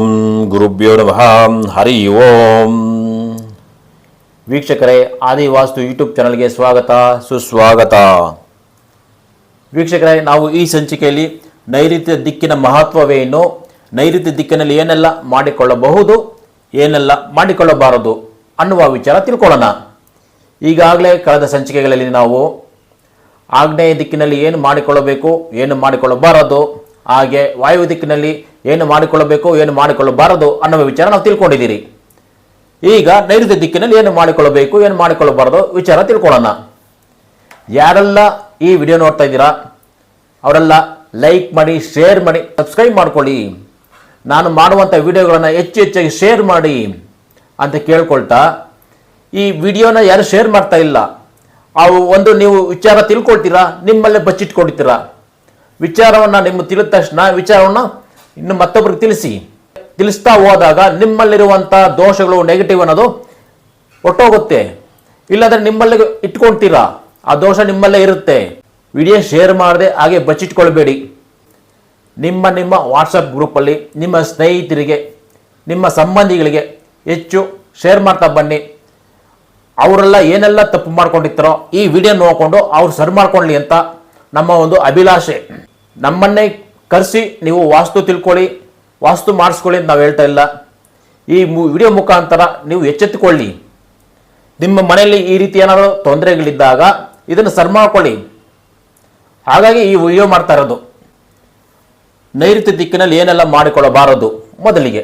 ಓಂ ಗುರುಭ್ಯೋ ನಮಃ ಹರಿ ಓಂ. ವೀಕ್ಷಕರೇ, ಆದಿವಾಸ್ತು ಯೂಟ್ಯೂಬ್ ಚಾನಲ್ಗೆ ಸ್ವಾಗತ, ಸುಸ್ವಾಗತ. ವೀಕ್ಷಕರೇ, ನಾವು ಈ ಸಂಚಿಕೆಯಲ್ಲಿ ನೈಋತ್ಯ ದಿಕ್ಕಿನ ಮಹತ್ವವೇನು, ನೈಋತ್ಯ ದಿಕ್ಕಿನಲ್ಲಿ ಏನೆಲ್ಲ ಮಾಡಿಕೊಳ್ಳಬಹುದು, ಏನೆಲ್ಲ ಮಾಡಿಕೊಳ್ಳಬಾರದು ಅನ್ನುವ ವಿಚಾರ ತಿಳ್ಕೊಳ್ಳೋಣ. ಈಗಾಗಲೇ ಕಳೆದ ಸಂಚಿಕೆಗಳಲ್ಲಿ ನಾವು ಆಗ್ನೇಯ ದಿಕ್ಕಿನಲ್ಲಿ ಏನು ಮಾಡಿಕೊಳ್ಳಬೇಕು, ಏನು ಮಾಡಿಕೊಳ್ಳಬಾರದು ಹಾಗೆ ವಾಯು ದಿಕ್ಕಿನಲ್ಲಿ ಏನು ಮಾಡಿಕೊಳ್ಳಬೇಕು ಏನು ಮಾಡಿಕೊಳ್ಳಬಾರದು ಅನ್ನೋ ವಿಚಾರ ನಾವು ತಿಳ್ಕೊಂಡಿದ್ದೀರಿ. ಈಗ ನೈಋತ್ಯ ದಿಕ್ಕಿನಲ್ಲಿ ಏನು ಮಾಡಿಕೊಳ್ಳಬೇಕು, ಏನು ಮಾಡಿಕೊಳ್ಳಬಾರದು ವಿಚಾರ ತಿಳ್ಕೊಳ್ಳೋಣ. ಯಾರೆಲ್ಲ ಈ ವಿಡಿಯೋ ನೋಡ್ತಾ ಇದ್ದೀರಾ, ಅವರೆಲ್ಲ ಲೈಕ್ ಮಾಡಿ, ಶೇರ್ ಮಾಡಿ, ಸಬ್ಸ್ಕ್ರೈಬ್ ಮಾಡ್ಕೊಳ್ಳಿ. ನಾನು ಮಾಡುವಂಥ ವಿಡಿಯೋಗಳನ್ನು ಹೆಚ್ಚು ಹೆಚ್ಚಾಗಿ ಶೇರ್ ಮಾಡಿ ಅಂತ ಕೇಳ್ಕೊಳ್ತಾ, ಈ ವಿಡಿಯೋನ ಯಾರು ಶೇರ್ ಮಾಡ್ತಾ ಇಲ್ಲ, ಅವು ಒಂದು ನೀವು ವಿಚಾರ ತಿಳ್ಕೊಳ್ತೀರಾ, ನಿಮ್ಮಲ್ಲೇ ಬಚ್ಚಿಟ್ಕೊಳ್ತೀರಾ ವಿಚಾರವನ್ನು ನಿಮ್ಮ ತಿಳಿದ ತಕ್ಷಣ ವಿಚಾರವನ್ನು ಇನ್ನು ಮತ್ತೊಬ್ಬರಿಗೆ ತಿಳಿಸಿ. ತಿಳಿಸ್ತಾ ಹೋದಾಗ ನಿಮ್ಮಲ್ಲಿರುವಂಥ ದೋಷಗಳು ನೆಗೆಟಿವ್ ಅನ್ನೋದು ಒಟ್ಟೋಗುತ್ತೆ. ಇಲ್ಲಾಂದರೆ ನಿಮ್ಮಲ್ಲಿ ಇಟ್ಕೊಳ್ತೀರಾ ಆ ದೋಷ ನಿಮ್ಮಲ್ಲೇ ಇರುತ್ತೆ. ವಿಡಿಯೋ ಶೇರ್ ಮಾಡದೆ ಹಾಗೆ ಬಚ್ಚಿಟ್ಕೊಳ್ಬೇಡಿ. ನಿಮ್ಮ ನಿಮ್ಮ ವಾಟ್ಸಪ್ ಗ್ರೂಪಲ್ಲಿ ನಿಮ್ಮ ಸ್ನೇಹಿತರಿಗೆ, ನಿಮ್ಮ ಸಂಬಂಧಿಗಳಿಗೆ ಹೆಚ್ಚು ಶೇರ್ ಮಾಡ್ತಾ ಬನ್ನಿ. ಅವರೆಲ್ಲ ಏನೆಲ್ಲ ತಪ್ಪು ಮಾಡ್ಕೊಂಡಿರ್ತಾರೋ ಈ ವಿಡಿಯೋ ನೋಡಿಕೊಂಡು ಅವ್ರು ಸರಿ ಮಾಡ್ಕೊಳ್ಳಿ ಅಂತ ನಮ್ಮ ಒಂದು ಅಭಿಲಾಷೆ. ನಮ್ಮನ್ನೇ ಕರೆಸಿ ನೀವು ವಾಸ್ತು ತಿಳ್ಕೊಳ್ಳಿ, ವಾಸ್ತು ಮಾಡಿಸ್ಕೊಳ್ಳಿ ಅಂತ ನಾವು ಹೇಳ್ತಾ ಇಲ್ಲ. ಈ ವಿಡಿಯೋ ಮುಖಾಂತರ ನೀವು ಎಚ್ಚೆತ್ತುಕೊಳ್ಳಿ. ನಿಮ್ಮ ಮನೆಯಲ್ಲಿ ಈ ರೀತಿ ಏನಾದರೂ ತೊಂದರೆಗಳಿದ್ದಾಗ ಇದನ್ನು ಸರ್ಮ ಮಾಡ್ಕೊಳ್ಳಿ ಹಾಗಾಗಿ ಈ ವಿಡಿಯೋ ಮಾಡ್ತಾ ಇರೋದು. ನೈಋತ್ಯ ದಿಕ್ಕಿನಲ್ಲಿ ಏನೆಲ್ಲ ಮಾಡಿಕೊಳ್ಳಬಾರದು ಮೊದಲಿಗೆ.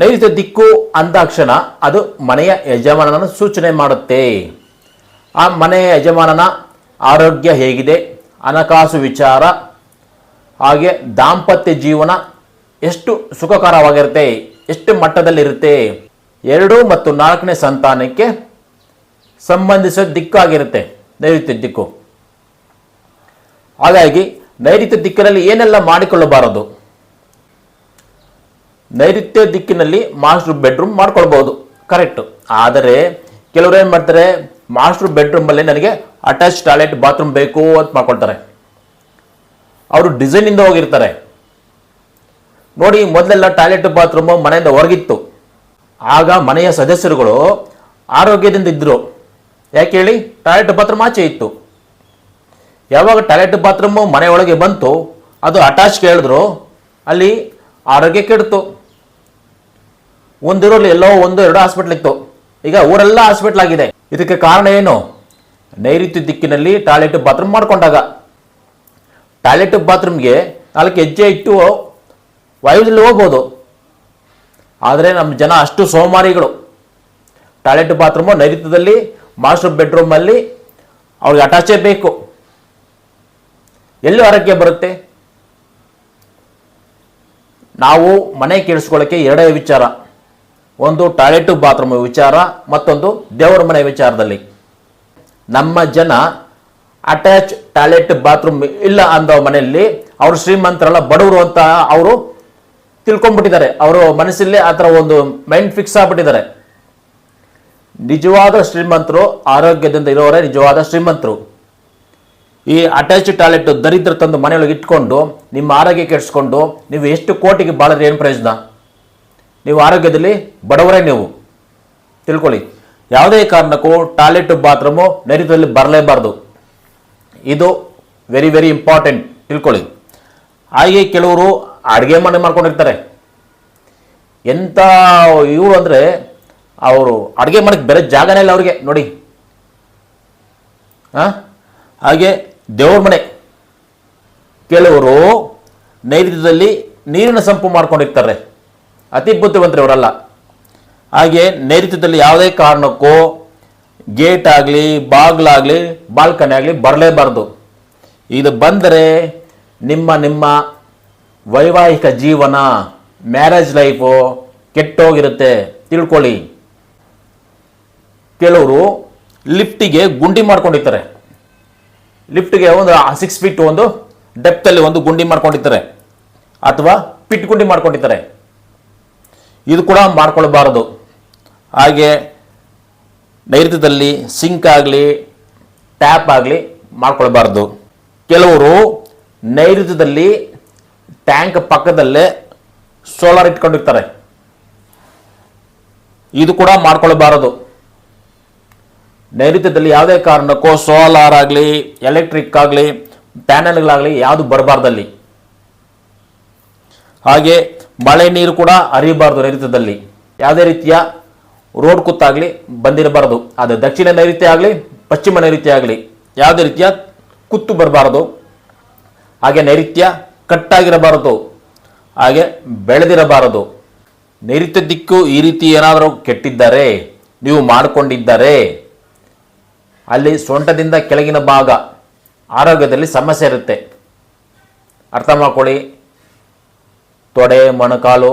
ನೈಋತ್ಯ ದಿಕ್ಕು ಅಂದಾಕ್ಷಣ ಅದು ಮನೆಯ ಯಜಮಾನನ ಸೂಚನೆ ಮಾಡುತ್ತೆ. ಆ ಮನೆಯ ಯಜಮಾನನ ಆರೋಗ್ಯ ಹೇಗಿದೆ? ಹಣಕಾಸು ವಿಚಾರ ಹಾಗೆ ದಾಂಪತ್ಯ ಜೀವನ ಎಷ್ಟು ಸುಖಕರವಾಗಿರುತ್ತೆ, ಎಷ್ಟು ಮಟ್ಟದಲ್ಲಿರುತ್ತೆ, ಎರಡು ಮತ್ತು ನಾಲ್ಕನೇ ಸಂತಾನಕ್ಕೆ ಸಂಬಂಧಿಸಿದ ದಿಕ್ಕಾಗಿರುತ್ತೆ ನೈಋತ್ಯ ದಿಕ್ಕು. ಹಾಗಾಗಿ ನೈಋತ್ಯ ದಿಕ್ಕಿನಲ್ಲಿ ಏನೆಲ್ಲ ಮಾಡಿಕೊಳ್ಳಬಾರದು? ನೈಋತ್ಯ ದಿಕ್ಕಿನಲ್ಲಿ ಮಾಸ್ಟರ್ ಬೆಡ್ರೂಮ್ ಮಾಡ್ಕೊಳ್ಬೋದು ಕರೆಕ್ಟ್ ಆದರೆ ಕೆಲವರು ಏನು ಮಾಡ್ತಾರೆ ಮಾಸ್ಟರ್ ಬೆಡ್ರೂಮಲ್ಲಿ ನನಗೆ ಅಟ್ಯಾಚ್ ಟಾಯ್ಲೆಟ್ ಬಾತ್ರೂಮ್ ಬೇಕು ಅಂತ ಮಾಡ್ಕೊಳ್ತಾರೆ. ಅವರು ಡಿಸೈನಿಂದ ಹೋಗಿರ್ತಾರೆ. ನೋಡಿ, ಮೊದಲೆಲ್ಲ ಟಾಯ್ಲೆಟ್ ಬಾತ್ರೂಮ್ ಮನೆಯಿಂದ ಹೊರಗಿತ್ತು. ಆಗ ಮನೆಯ ಸದಸ್ಯರುಗಳು ಆರೋಗ್ಯದಿಂದ ಇದ್ದರು ಯಾಕೆ ಹೇಳಿ? ಟಾಯ್ಲೆಟ್ ಬಾತ್ರೂಮ್ ಆಚೆ ಇತ್ತು. ಯಾವಾಗ ಟಾಯ್ಲೆಟ್ ಬಾತ್ರೂಮ್ ಮನೆಯೊಳಗೆ ಬಂತು, ಅದು ಅಟ್ಯಾಚ್ ಕೇಳಿದ್ರು, ಅಲ್ಲಿ ಆರೋಗ್ಯ ಕೆಡ್ತು ಒಂದಿರೋಲ್ಲಿ ಎಲ್ಲೋ, ಒಂದು, ಎರಡು ಹಾಸ್ಪಿಟ್ಲ್ ಇತ್ತು. ಈಗ ಊರೆಲ್ಲ ಹಾಸ್ಪಿಟ್ಲ್ ಆಗಿದೆ. ಇದಕ್ಕೆ ಕಾರಣ ಏನು? ನೈಋತ್ಯ ದಿಕ್ಕಿನಲ್ಲಿ ಟಾಯ್ಲೆಟ್ ಬಾತ್ರೂಮ್ ಮಾಡಿಕೊಂಡಾಗ. ಟಾಯ್ಲೆಟ್ ಬಾತ್ರೂಮ್ಗೆ ನಾಲ್ಕು ಹೆಜ್ಜೆ ಇಟ್ಟು ವಾಯುದಲ್ಲಿ ಹೋಗ್ಬೋದು. ಆದರೆ ನಮ್ಮ ಜನ ಅಷ್ಟು ಸೋಮಾರಿಗಳು. ಟಾಯ್ಲೆಟ್ ಬಾತ್ರೂಮು ನೈಋತ್ಯದಲ್ಲಿ, ಮಾಸ್ಟರ್ ಬೆಡ್ರೂಮಲ್ಲಿ ಅವ್ರಿಗೆ ಅಟ್ಯಾಚೇ ಬೇಕು. ಎಲ್ಲಿ ಆರೋಗ್ಯ ಬರುತ್ತೆ? ನಾವು ಮನೆ ಕೇಳಿಸ್ಕೊಳ್ಳೋಕ್ಕೆ ಎರಡೇ ವಿಚಾರ. ಒಂದು ಟಾಯ್ಲೆಟ್ ಬಾತ್ರೂಮ್ ವಿಚಾರ, ಮತ್ತೊಂದು ದೇವರ ಮನೆ ವಿಚಾರದಲ್ಲಿ. ನಮ್ಮ ಜನ ಅಟ್ಯಾಚ್ ಟಾಯ್ಲೆಟ್ ಬಾತ್ರೂಮ್ ಇಲ್ಲ ಅಂದ ಮನೆಯಲ್ಲಿ, ಅವರು ಶ್ರೀಮಂತರಲ್ಲ, ಬಡವರು ಅಂತ ಅವರು ತಿಳ್ಕೊಂಡ್ಬಿಟ್ಟಿದ್ದಾರೆ. ಅವರು ಮನಸ್ಸಲ್ಲೇ ಆ ಥರ ಒಂದು ಮೈಂಡ್ ಫಿಕ್ಸ್ ಆಗ್ಬಿಟ್ಟಿದ್ದಾರೆ. ನಿಜವಾದ ಶ್ರೀಮಂತರು, ಆರೋಗ್ಯದಿಂದ ಇರೋರೇ ನಿಜವಾದ ಶ್ರೀಮಂತರು. ಈ ಅಟ್ಯಾಚ್ ಟಾಯ್ಲೆಟ್ ದರಿದ್ರ ತಂದು ಮನೆಯೊಳಗೆ ಇಟ್ಕೊಂಡು, ನಿಮ್ಮ ಆರೋಗ್ಯ ಕೆಡಿಸ್ಕೊಂಡು, ನೀವು ಎಷ್ಟು ಕೋಟಿಗೆ ಬಾಳಿದ್ರೆ ಏನು ಪ್ರಯೋಜನ? ನೀವು ಆರೋಗ್ಯದಲ್ಲಿ ಬಡವರೇ ನೀವು. ತಿಳ್ಕೊಳ್ಳಿ. ಯಾವುದೇ ಕಾರಣಕ್ಕೂ ಟಾಯ್ಲೆಟ್, ಬಾತ್ರೂಮು ನೈಋತ್ಯದಲ್ಲಿ ಬರಲೇಬಾರ್ದು. ಇದು ವೆರಿ ವೆರಿ ಇಂಪಾರ್ಟೆಂಟ್ ತಿಳ್ಕೊಳ್ಳಿ. ಹಾಗೆ ಕೆಲವರು ಅಡುಗೆ ಮನೆ ಮಾಡ್ಕೊಂಡಿರ್ತಾರೆ. ಎಂಥ ಇವರು ಅಂದರೆ ಅವರು ಅಡುಗೆ ಮಾಡಕ್ಕೆ ಬೇರೆ ಜಾಗನೇ ಇಲ್ಲ ಅವ್ರಿಗೆ, ನೋಡಿ. ಹಾಂ ಹಾಗೆ ದೇವ್ರ ಮನೆ. ಕೆಲವರು ನೈರುತ್ಯದಲ್ಲಿ ನೀರಿನ ಸಂಪು ಮಾಡ್ಕೊಂಡಿರ್ತಾರೆ. ಅತಿ ಬುದ್ಧಿವಂತರವರಲ್ಲ. ಹಾಗೆ ನೈರುತ್ಯದಲ್ಲಿ ಯಾವುದೇ ಕಾರಣಕ್ಕೂ ಗೇಟ್ ಆಗಲಿ ಬಾಗ್ಲಾಗಲಿ ಬಾಲ್ಕನಿ ಆಗಲಿ ಬರಲೇಬಾರ್ದು. ಇದು ಬಂದರೆ ನಿಮ್ಮ ನಿಮ್ಮ ವೈವಾಹಿಕ ಜೀವನ ಮ್ಯಾರೇಜ್ ಲೈಫು ಕೆಟ್ಟೋಗಿರುತ್ತೆ. ತಿಳ್ಕೊಳ್ಳಿ. ಕೆಲವರು ಲಿಫ್ಟಿಗೆ ಗುಂಡಿ ಮಾಡ್ಕೊಂಡಿರ್ತಾರೆ. ಲಿಫ್ಟ್ಗೆ ಒಂದು ಸಿಕ್ಸ್ ಫೀಟ್ ಒಂದು ಡೆಪ್ತಲ್ಲಿ ಒಂದು ಗುಂಡಿ ಮಾಡ್ಕೊಂಡಿರ್ತಾರೆ. ಅಥವಾ ಪಿಟ್ ಗುಂಡಿ ಮಾಡ್ಕೊಂಡಿರ್ತಾರೆ. ಇದು ಕೂಡ ಮಾಡ್ಕೊಳ್ಬಾರ್ದು. ಹಾಗೆ ನೈರುತ್ಯದಲ್ಲಿ ಸಿಂಕ್ ಆಗಲಿ, ಟ್ಯಾಪ್ ಆಗಲಿ ಮಾಡ್ಕೊಳ್ಬಾರ್ದು. ಕೆಲವರು ನೈರುತ್ಯದಲ್ಲಿ ಟ್ಯಾಂಕ್ ಪಕ್ಕದಲ್ಲೇ ಸೋಲಾರ್ ಇಟ್ಕೊಂಡಿರ್ತಾರೆ. ಇದು ಕೂಡ ಮಾಡ್ಕೊಳ್ಬಾರದು. ನೈಋತ್ಯದಲ್ಲಿ ಯಾವುದೇ ಕಾರಣಕ್ಕೂ ಸೋಲಾರ್ ಆಗಲಿ, ಎಲೆಕ್ಟ್ರಿಕ್ ಆಗಲಿ, ಪ್ಯಾನೆಲ್ಗಳಾಗಲಿ ಯಾವುದು ಬರಬಾರ್ದಲ್ಲಿ. ಹಾಗೆ ಮಳೆ ನೀರು ಕೂಡ ಹರಿಯಬಾರದು ನೈಋತ್ಯದಲ್ಲಿ. ಯಾವುದೇ ರೀತಿಯ ರೋಡ್ ಕುತ್ತಾಗಲಿ ಬಂದಿರಬಾರದು. ಅದು ದಕ್ಷಿಣ ನೈಋತ್ಯ ಆಗಲಿ, ಪಶ್ಚಿಮ ನೈಋತ್ಯ ಆಗಲಿ ಯಾವುದೇ ರೀತಿಯ ಕುತ್ತು ಬರಬಾರದು. ಹಾಗೆ ನೈಋತ್ಯ ಕಟ್ಟಾಗಿರಬಾರದು. ಹಾಗೆ ಬೆಳೆದಿರಬಾರದು. ನೈಋತ್ಯ ದಿಕ್ಕು ಈ ರೀತಿ ಏನಾದರೂ ಕೆಟ್ಟಿದ್ದರೆ, ನೀವು ಮಾಡಿಕೊಂಡಿದ್ದರೆ, ಅಲ್ಲಿ ಸೊಂಟದಿಂದ ಕೆಳಗಿನ ಭಾಗ ಆರೋಗ್ಯದಲ್ಲಿ ಸಮಸ್ಯೆ ಇರುತ್ತೆ. ಅರ್ಥ ಮಾಡ್ಕೊಳ್ಳಿ. ತೊಡೆ ಮೊಣಕಾಲು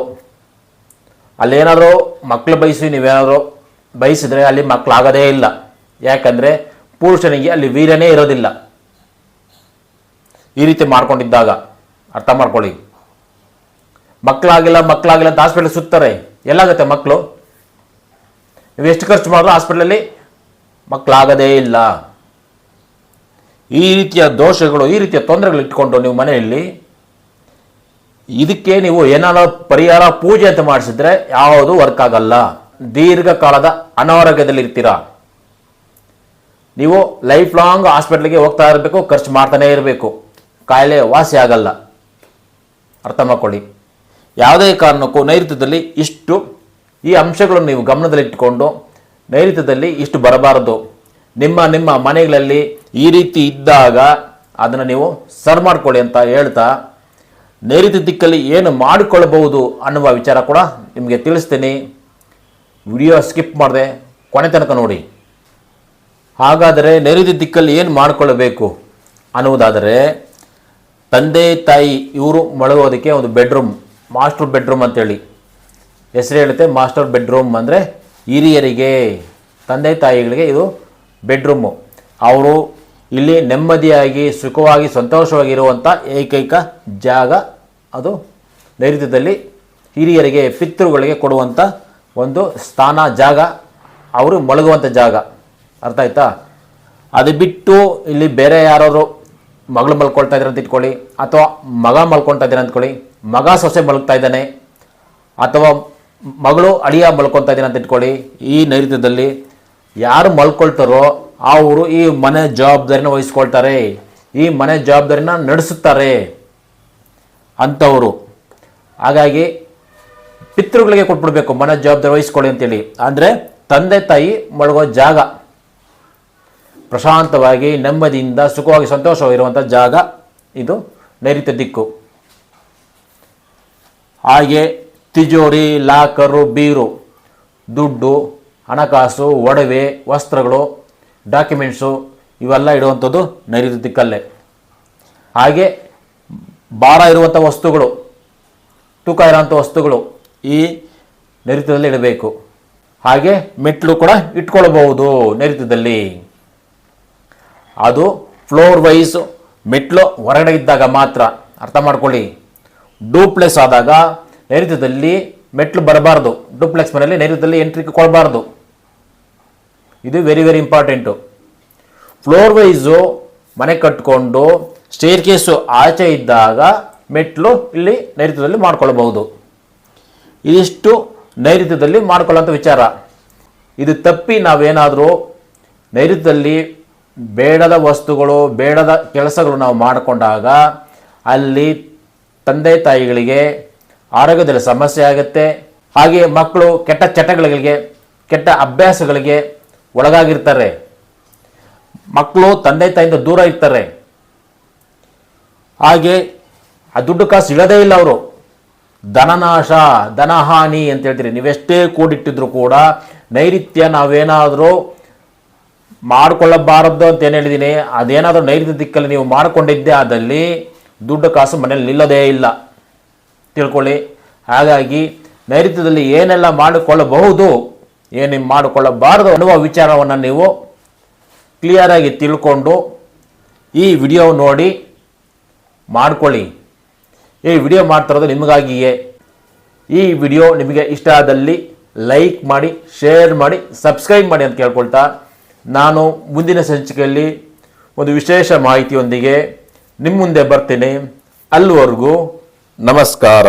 ಅಲ್ಲೇನಾದರೂ ಮಕ್ಕಳು ಬಯಸಿ, ನೀವೇನಾದರೂ ಬಯಸಿದರೆ ಅಲ್ಲಿ ಮಕ್ಕಳಾಗೋದೇ ಇಲ್ಲ. ಯಾಕಂದರೆ ಪುರುಷನಿಗೆ ಅಲ್ಲಿ ವೀರ್ಯನೇ ಇರೋದಿಲ್ಲ. ಈ ರೀತಿ ಮಾಡ್ಕೊಂಡಿದ್ದಾಗ, ಅರ್ಥ ಮಾಡ್ಕೊಳ್ಳಿ. ಮಕ್ಕಳಾಗಿಲ್ಲ ಮಕ್ಕಳಾಗಿಲ್ಲ ಅಂತ ಹಾಸ್ಪಿಟ್ಲ್ ಸುತ್ತಾರೆ. ಎಲ್ಲಾಗುತ್ತೆ ಮಕ್ಕಳು ನೀವು ಎಷ್ಟು ಖರ್ಚು ಮಾಡಿದ್ರು ಹಾಸ್ಪಿಟ್ಲಲ್ಲಿ ಮಕ್ಕಳಾಗದೇ ಇಲ್ಲ. ಈ ರೀತಿಯ ದೋಷಗಳು, ಈ ರೀತಿಯ ತೊಂದರೆಗಳು ಇಟ್ಕೊಂಡು ನೀವು ಮನೆಯಲ್ಲಿ ಇದಕ್ಕೆ ನೀವು ಏನಾದ್ರು ಪರಿಹಾರ, ಪೂಜೆ ಅಂತ ಮಾಡಿಸಿದ್ರೆ ಯಾವುದು ವರ್ಕ್ ಆಗಲ್ಲ. ದೀರ್ಘಕಾಲದ ಅನಾರೋಗ್ಯದಲ್ಲಿ ಇರ್ತೀರಾ? ನೀವು ಲೈಫ್ ಲಾಂಗ್ ಹಾಸ್ಪಿಟ್ಲಿಗೆ ಹೋಗ್ತಾ ಇರಬೇಕು, ಖರ್ಚು ಮಾಡ್ತಾನೇ ಇರಬೇಕು. ಕಾಯಿಲೆ ವಾಸಿ ಆಗಲ್ಲ. ಅರ್ಥ ಮಾಡ್ಕೊಳ್ಳಿ. ಯಾವುದೇ ಕಾರಣಕ್ಕೂ ನೈಋತ್ಯದಲ್ಲಿ ಇಷ್ಟು ಈ ಅಂಶಗಳನ್ನು ನೀವು ಗಮನದಲ್ಲಿಟ್ಟುಕೊಂಡು ನೈಋತ್ಯದಲ್ಲಿ ಇಷ್ಟು ಬರಬಾರದು. ನಿಮ್ಮ ನಿಮ್ಮ ಮನೆಗಳಲ್ಲಿ ಈ ರೀತಿ ಇದ್ದಾಗ ಅದನ್ನು ನೀವು ಸರ್ ಮಾಡ್ಕೊಳ್ಳಿ ಅಂತ ಹೇಳ್ತಾ ನೈಋತ್ಯ ದಿಕ್ಕಲ್ಲಿ ಏನು ಮಾಡಿಕೊಳ್ಳಬಹುದು ಅನ್ನುವ ವಿಚಾರ ಕೂಡ ನಿಮಗೆ ತಿಳಿಸ್ತೀನಿ. ವಿಡಿಯೋ ಸ್ಕಿಪ್ ಮಾಡಿದೆ ಕೊನೆ ತನಕ ನೋಡಿ. ಹಾಗಾದರೆ ನೈಋತ್ಯ ದಿಕ್ಕಲ್ಲಿ ಏನು ಮಾಡಿಕೊಳ್ಳಬೇಕು ಅನ್ನುವುದಾದರೆ ತಂದೆ, ತಾಯಿ ಇವರು ಮಲಗೋದಕ್ಕೆ ಒಂದು ಬೆಡ್ರೂಮ್, ಮಾಸ್ಟರ್ ಬೆಡ್ರೂಮ್ ಅಂತೇಳಿ. ಹೆಸರು ಹೇಳುತ್ತೆ ಮಾಸ್ಟರ್ ಬೆಡ್ರೂಮ್ ಅಂದರೆ ಹಿರಿಯರಿಗೆ, ತಂದೆ, ತಾಯಿಗಳಿಗೆ ಇದು ಬೆಡ್ರೂಮು. ಅವರು ಇಲ್ಲಿ ನೆಮ್ಮದಿಯಾಗಿ, ಸುಖವಾಗಿ ಸಂತೋಷವಾಗಿರುವಂಥ ಏಕೈಕ ಜಾಗ ಅದು ನೈರುತ್ಯದಲ್ಲಿ ಹಿರಿಯರಿಗೆ, ಪಿತೃಗಳಿಗೆ ಕೊಡುವಂಥ ಒಂದು ಸ್ಥಾನ, ಜಾಗ. ಅವರು ಮಲಗುವಂಥ ಜಾಗ. ಅರ್ಥ ಆಯ್ತಾ? ಅದು ಬಿಟ್ಟು ಇಲ್ಲಿ ಬೇರೆ ಯಾರಾದ್ರು ಮಗಳು ಮಲ್ಕೊಳ್ತಾ ಇದ್ದಾರೆ ಅಂತ ಇಟ್ಕೊಳ್ಳಿ, ಅಥವಾ ಮಗ ಮಲ್ಕೊಳ್ತಾ ಇದ್ದಾರೆ ಅಂದ್ಕೊಳ್ಳಿ ಮಗ ಸೊಸೆ ಮಲಗ್ತಾ ಇದ್ದಾನೆ, ಅಥವಾ ಮಗಳು ಅಳಿಯ ಮಲ್ಕೊತಾ ಇದ್ದಾನೆ ಅಂತ ಇಟ್ಕೊಳ್ಳಿ, ಈ ನೈಋತ್ಯದಲ್ಲಿ ಯಾರು ಮಲ್ಕೊಳ್ತಾರೋ ಅವರು ಈ ಮನೆ ಜವಾಬ್ದಾರಿನ ವಹಿಸ್ಕೊಳ್ತಾರೆ, ಈ ಮನೆ ಜವಾಬ್ದಾರಿನ ನಡೆಸುತ್ತಾರೆ ಅಂಥವರು ಹಾಗಾಗಿ ಪಿತೃಗಳಿಗೆ ಕೊಟ್ಬಿಡ್ಬೇಕು, ಮನೆ ಜವಾಬ್ದಾರಿ ವಹಿಸ್ಕೊಳ್ಳಿ ಅಂತೇಳಿ. ಅಂದರೆ ತಂದೆ ತಾಯಿ ಮಳಗೋ ಜಾಗ, ಪ್ರಶಾಂತವಾಗಿ, ನೆಮ್ಮದಿಯಿಂದ, ಸುಖವಾಗಿ ಸಂತೋಷವಾಗಿರುವಂಥ ಜಾಗ ಇದು ನೈರುತ್ಯ ದಿಕ್ಕು. ಹಾಗೆ ತಿಜೋರಿ, ಲಾಕರು, ಬೀರು, ದುಡ್ಡು, ಹಣಕಾಸು, ಒಡವೆ, ವಸ್ತ್ರಗಳು ಡಾಕ್ಯುಮೆಂಟ್ಸು ಇವೆಲ್ಲ ಇಡುವಂಥದ್ದು ನೈಋತ್ಯ ದಿಕ್ಕಲ್ಲೇ ಹಾಗೆ ಭಾರ ಇರುವಂಥ ವಸ್ತುಗಳು, ತೂಕ ಇರೋಂಥ ವಸ್ತುಗಳು ಈ ನೈರುತ್ಯದಲ್ಲಿ ಇಡಬೇಕು. ಹಾಗೆ ಮೆಟ್ಲು ಕೂಡ ಇಟ್ಕೊಳ್ಬಹುದು ನೈರುತ್ಯದಲ್ಲಿ. ಅದು ಫ್ಲೋರ್ ವೈಸ್ ಮೆಟ್ಲು ಹೊರಗಡೆ ಇದ್ದಾಗ ಮಾತ್ರ, ಅರ್ಥ ಮಾಡ್ಕೊಳ್ಳಿ. ಡೂಪ್ಲೆಕ್ಸ್ ಆದಾಗ ನೈರುತ್ಯದಲ್ಲಿ ಮೆಟ್ಲು ಬರಬಾರ್ದು. ಡೂಪ್ಲೆಕ್ಸ್ ಮನೆಯಲ್ಲಿ ನೈರುತ್ಯದಲ್ಲಿ ಎಂಟ್ರಿ ಕೊಡಬಾರ್ದು. ಇದು very very important floor wise ಮನೆ ಕಟ್ಕೊಂಡು ಸ್ಟೇರ್ ಕೇಸು ಆಚೆ ಇದ್ದಾಗ ಮೆಟ್ಲು ಇಲ್ಲಿ ನೈಋತ್ಯದಲ್ಲಿ ಮಾಡ್ಕೊಳ್ಬಹುದು. ಇದಿಷ್ಟು ನೈಋತ್ಯದಲ್ಲಿ ಮಾಡ್ಕೊಳ್ಳೋಂಥ ವಿಚಾರ. ಇದು ತಪ್ಪಿ ನಾವೇನಾದರೂ ನೈಋತ್ಯದಲ್ಲಿ ಬೇಡದ ವಸ್ತುಗಳು, ಬೇಡದ ಕೆಲಸಗಳು ನಾವು ಮಾಡಿಕೊಂಡಾಗ ಅಲ್ಲಿ ತಂದೆ ತಾಯಿಗಳಿಗೆ ಆರೋಗ್ಯದಲ್ಲಿ ಸಮಸ್ಯೆ ಆಗುತ್ತೆ. ಹಾಗೆ ಮಕ್ಕಳು ಕೆಟ್ಟ ಚಟಗಳಿಗೆ, ಕೆಟ್ಟ ಅಭ್ಯಾಸಗಳಿಗೆ ಒಳಗಾಗಿರ್ತಾರೆ. ಮಕ್ಕಳು ತಂದೆ ತಾಯಿಂದ ದೂರ ಇರ್ತಾರೆ. ಹಾಗೆ ಆ ದುಡ್ಡು ಕಾಸು ಇಳದೇ ಇಲ್ಲ ಅವರು. ಧನನಾಶ, ಧನಹಾನಿ ಅಂತ ಹೇಳ್ತೀರಿ. ನೀವೆಷ್ಟೇ ಕೂಡಿಟ್ಟಿದ್ರು ಕೂಡ ನೈರುತ್ಯ ನಾವೇನಾದರೂ ಮಾಡಿಕೊಳ್ಳಬಾರದು ಅಂತ ಏನು ಹೇಳಿದ್ದೀನಿ ಅದೇನಾದರೂ ನೈಋತ್ಯ ದಿಕ್ಕಲ್ಲಿ ನೀವು ಮಾಡಿಕೊಂಡಿದ್ದೆ ಆದಲ್ಲಿ ದುಡ್ಡು ಕಾಸು ಮನೇಲಿ ನಿಲ್ಲೋದೇ ಇಲ್ಲ. ತಿಳ್ಕೊಳ್ಳಿ. ಹಾಗಾಗಿ ನೈರುತ್ಯದಲ್ಲಿ ಏನೆಲ್ಲ ಮಾಡಿಕೊಳ್ಳಬಹುದು ಏನು ಮಾಡಿಕೊಳ್ಳಬಾರದು ಅನ್ನುವ ವಿಚಾರವನ್ನು ನೀವು ಕ್ಲಿಯರಾಗಿ ತಿಳ್ಕೊಂಡು ಈ ವಿಡಿಯೋ ನೋಡಿ ಮಾಡಿಕೊಳ್ಳಿ. ಈ ವಿಡಿಯೋ ಮಾಡ್ತಿರೋದು ನಿಮಗಾಗಿಯೇ. ಈ ವಿಡಿಯೋ ನಿಮಗೆ ಇಷ್ಟ ಆದಲ್ಲಿ ಲೈಕ್ ಮಾಡಿ, ಶೇರ್ ಮಾಡಿ, ಸಬ್ಸ್ಕ್ರೈಬ್ ಮಾಡಿ ಅಂತ ಕೇಳ್ಕೊಳ್ತಾ ನಾನು ಮುಂದಿನ ಸಂಚಿಕೆಯಲ್ಲಿ ಒಂದು ವಿಶೇಷ ಮಾಹಿತಿಯೊಂದಿಗೆ ನಿಮ್ಮ ಮುಂದೆ ಬರ್ತೀನಿ. ಅಲ್ಲಿವರೆಗೂ ನಮಸ್ಕಾರ.